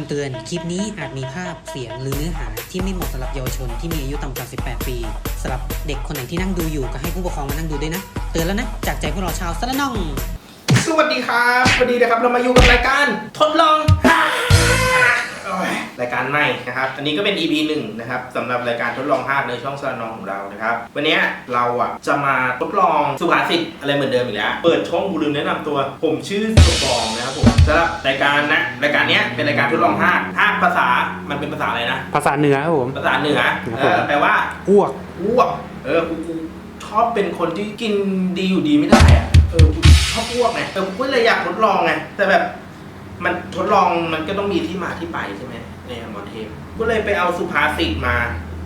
ำเตือน คลิปนี้อาจมีภาพ เสียง หรือเนื้อหาที่ไม่เหมาะสำหรับเยาวชนที่มีอายุต่ำกว่า 18 ปีสำหรับเด็กคนไหนที่นั่งดูอยู่ก็ให้ผู้ปกครองมานั่งดูด้วยนะ เตือนแล้วนะ จากใจพวกเราชาวสระน่อง สวัสดีครับ วันนี้นะครับเรามาอยู่กับรายการ ทดลองหา รายการใหม่นะครับอันนี้ก็เป็น EP หนึ่งนะครับสำหรับรายการทดลองภาคในช่องสารนองของเรานะครับวันนี้เราอะจะมาทดลองสุภาษิตอะไรเหมือนเดิมอีกแล้วเปิดช่องบูลืมแนะนำตัว ผมชื่อสมบองนะครับผมสำหรับรายการนะรายการเนี้ยเป็นรายการทดลองภาคภาคภาษามันเป็นภาษาอะไรนะ ภาษาเหนือครับผมภาษาเหนือครับเอผมอแปลว่าอ้วกอ้วกเออกูกูชอบเป็นคนที่กินดีอยู่ดีไม่ได้อะเออกูชอบอ้วกไงเออกูก็เลยอยากทดลองไงแต่แบบ มันทดลองมันก็ต้องมีที่มาที่ไปใช่ไหมในหมอเทพก็เลยไปเอาสุภาษิตมา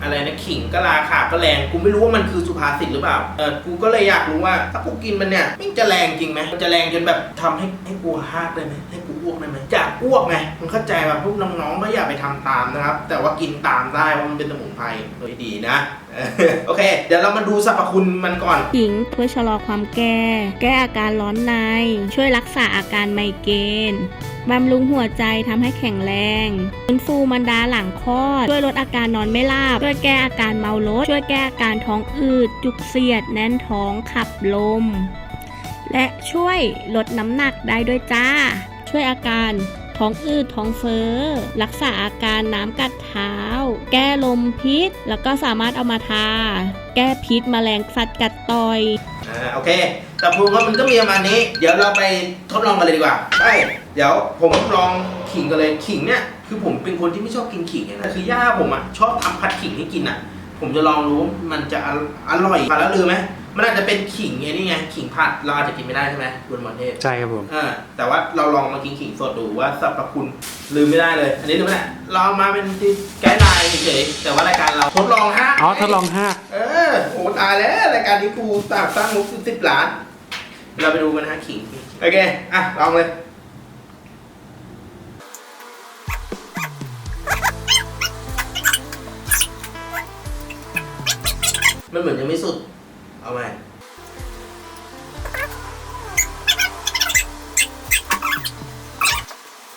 อะไรนะขิงก็ราคาก็แรงกูไม่รู้ว่ามันคือสุภาษิตหรือเปล่าเออกูก็เลยอยากรู้ว่าถ้ากูกินมันเนี่ยมันจะแรงจริงไหมมันจะแรงจนแบบทำให้ให้กูฮากได้ไหมให้กูอ้วกได้ไหมอยากอ้วกไงมันเข้าใจแบบพวกน้องๆก็อย่าไปทำตามนะครับ แต่ว่ากินตามได้เพรามันเป็นสมุนไพรโดยดีนะเออโอเค เดี๋ยวเรามาดูสรรพคุณมันก่อน ขิงเพื่อชะลอความแก่ แก้อาการร้อนใน ช่วยรักษาอาการไมเกรน บำรุงหัวใจทำให้แข็งแรงฟื้นฟูมันดาหลังคลอด ช่วยลดอาการนอนไม่หลับ ช่วยแก้อาการเมารถช่วยแก้อาการท้องอืด จุกเสียด แน่นท้องขับลม และช่วยลดน้ำหนักได้ด้วยจ้า ช่วยอาการท้องอืดท้องเฟ้อ รักษาอาการน้ำกัดเท้า แก้ลมพิษ แล้วก็สามารถเอามาทา แก้พิษแมลงสัตว์กัดต่อย อ่า โอเค แต่พูว่ามันก็มีประมาณนี้ เดี๋ยวเราไปทดลองกันเลยดีกว่าไปเดี๋ยวผมลองขิงกันเลยขิงเนี่ยคือผมเป็นคนที่ไม่ชอบกินขิงนะคือย่าผมอะชอบทำผัดขิงให้กินอะ ผมจะลองรู้ว่ามันจะออร่อยผ่านแล้วลืมไหมมันอาจจะเป็นขิงไงนี่ไงขิงผัดเราอาจจะกินไม่ได้ใช่ไหมคุณหมอเทพใช่ครับผมเออแต่ว่าเราลองมากินขิงสดดูว่าสรรพคุณลืมไม่ได้เลย อันนี้ลืมไม่ได้เราเอามาเป็นที่แก้ไลน์เฉยๆแต่ว่ารายการเราทดลองฮะอ๋อทดลองห้าเออโอ้ตายแล้วรายการนี้กูสร้างสร้างมุกสิบล้าน เราไปดูกันนะฮะขิงโอเค อะ ลองเลยมันเหมือนยังไม่สุด เอาไหม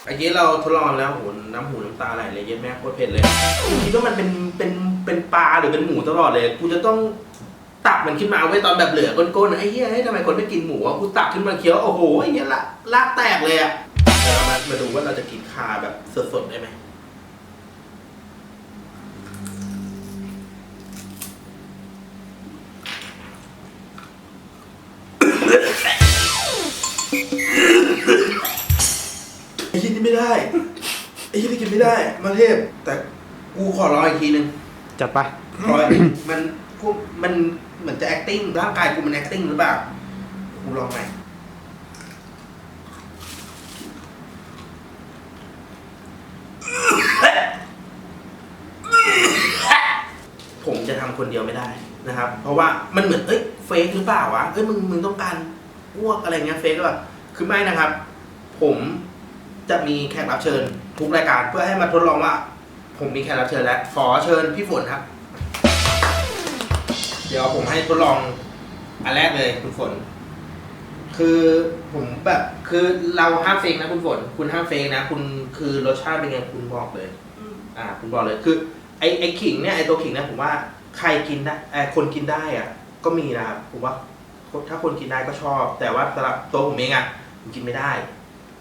เมื่อกี้เราทดลองแล้วโหน้ำหูน้ำตาไหลเลยเย็ดแม่โคตรเผ็ดเลยกูคิดว่ามันเป็นเป็นเป็นปลาหรือเป็นหมูตลอดเลย กูจะต้อง ตักมันขึ้นมาไว้ตอนแบบเหลือก้นๆไอ้เหี้ยเฮ้ยทำไมคนไม่กินหมูอะกูตักขึ้นมาเคี้ยวโอ้โหไอ้เหี้ยละลากแตกเลยอะเดี๋ยวเรามามาดูว่าเราจะกินคาแบบสดๆได้ไหมไอ้ที่นี่ไม่ได้ไอ้ที่นี่กินไม่ได้มาเทพแต่กูขอรออีกทีนึงจัดไป รอยมัน กูมันเหมือนจะ acting ร่างกายกูมัน acting หรือเปล่ากูลองไหมผมจะทำคนเดียวไม่ได้นะครับ เพราะว่ามันเหมือนเอ้ยเฟกหรือเปล่าวะเอ้ยมึงมึงต้องการอ้วกอะไรเงี้ยเฟกหรือเปล่าคือไม่นะครับ ผมจะมีแขกรับเชิญทุกรายการเพื่อให้มาทดลองว่า ผมมีแขกรับเชิญแล้ว ขอเชิญพี่ฝนครับ ดี๋ยวผมให้ทดลองอันแรกเลยคุณฝน คือผมแบบคือเราห้ามเฟกนะคุณฝน คุณห้ามเฟกนะ คุณคือรสชาติเป็นไงคุณบอกเลยอ่า คุณบอกเลยคือไอไอขิงเนี่ยไอตัวขิงเนี่ยผมว่าใครกินได้ไอคนกินได้อะ ก็มีนะครับผมว่าถ้าคนกินได้ก็ชอบ แต่ว่าสำหรับตัวผมเองอะผมกินไม่ได้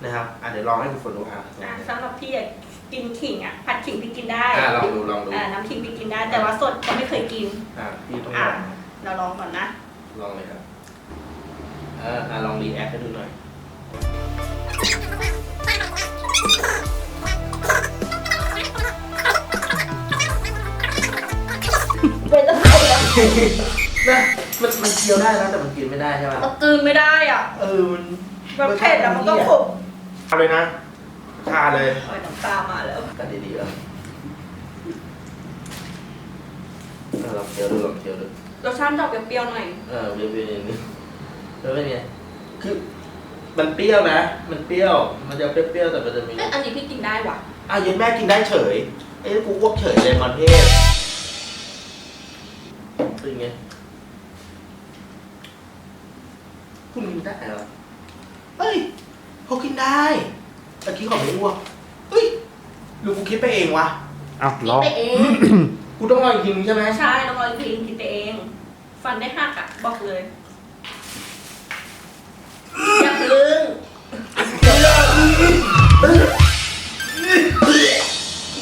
นะครับอะเดี๋ยวลองให้คุณฝนดูอะอะสำหรับพี่อะ กินขิงอะผัดขิงพี่กินได้อะลองดูลองดูอ่าน้ำขิงพี่กินได้ แต่ว่าสดก็ไม่เคยกิน อะพี่ต้องลอะ องเราลองก่อนนะลองเลยครับเอออะลองรีแอคให้ดูหน่อย เป็นจะไงอะนะมันมันเคี้ยวได้แล้วแต่มันกินไม่ได้ใช่ไหมมันกลืนไม่ได้อะ เออ มันมันเผ็ดแล้วมันก็ขมเอาเลยนะ ชาเลยโอ้ยน้ำตามาแล้วกันดีๆแล้วอะลองเคี้ยวดูลองเคี้ยวดูรสชาติจะออกเปรี้ยวๆหน่อย เออเปรี้ยวๆนิดนึงแล้วเป็นไงคือมันเปรี้ยวนะ มันเปรี้ยว มันจะเปรี้ยวๆแต่มันจะมี เอ้ยอันนี้พี่กินได้ว่ะ อะเย็นแม่กินได้เฉย เอ้ยกูอ้วกเฉยเลยมันเทศเป็นไง คุณกินได้เหรอเฮ้ยเขากินได้ ตะกี้เขาไม่อ้วกเฮ้ยหรือกูคิดไปเองวะ อ้าวคิลดอง ไปเอง กูต้องรออีกทีนึงใช่ไหมใช่ต้องรออีกทีคิดไปเอง ฟันได้หักอะบอกเลย อย่าพึ่ง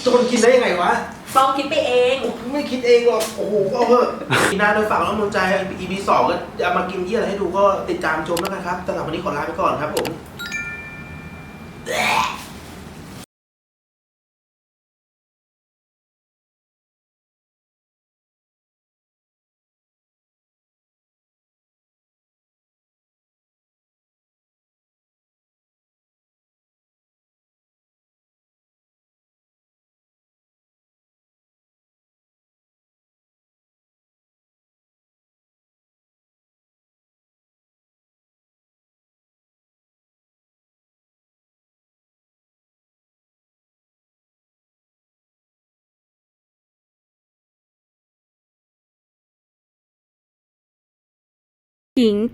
จะคนกินได้ยังไงวะ ฟองคิดไปเองกูไม่คิดเองหรอก โอ้โหเอาเถอะปีหน้าโดยฝากน้องมนใจ EP สองก็จะเอามากินที่อะไรให้ดูก็ติดตามชมแล้วกันครับสำหรับวันนี้ขอลาไปก่อนครับผม Blech. 行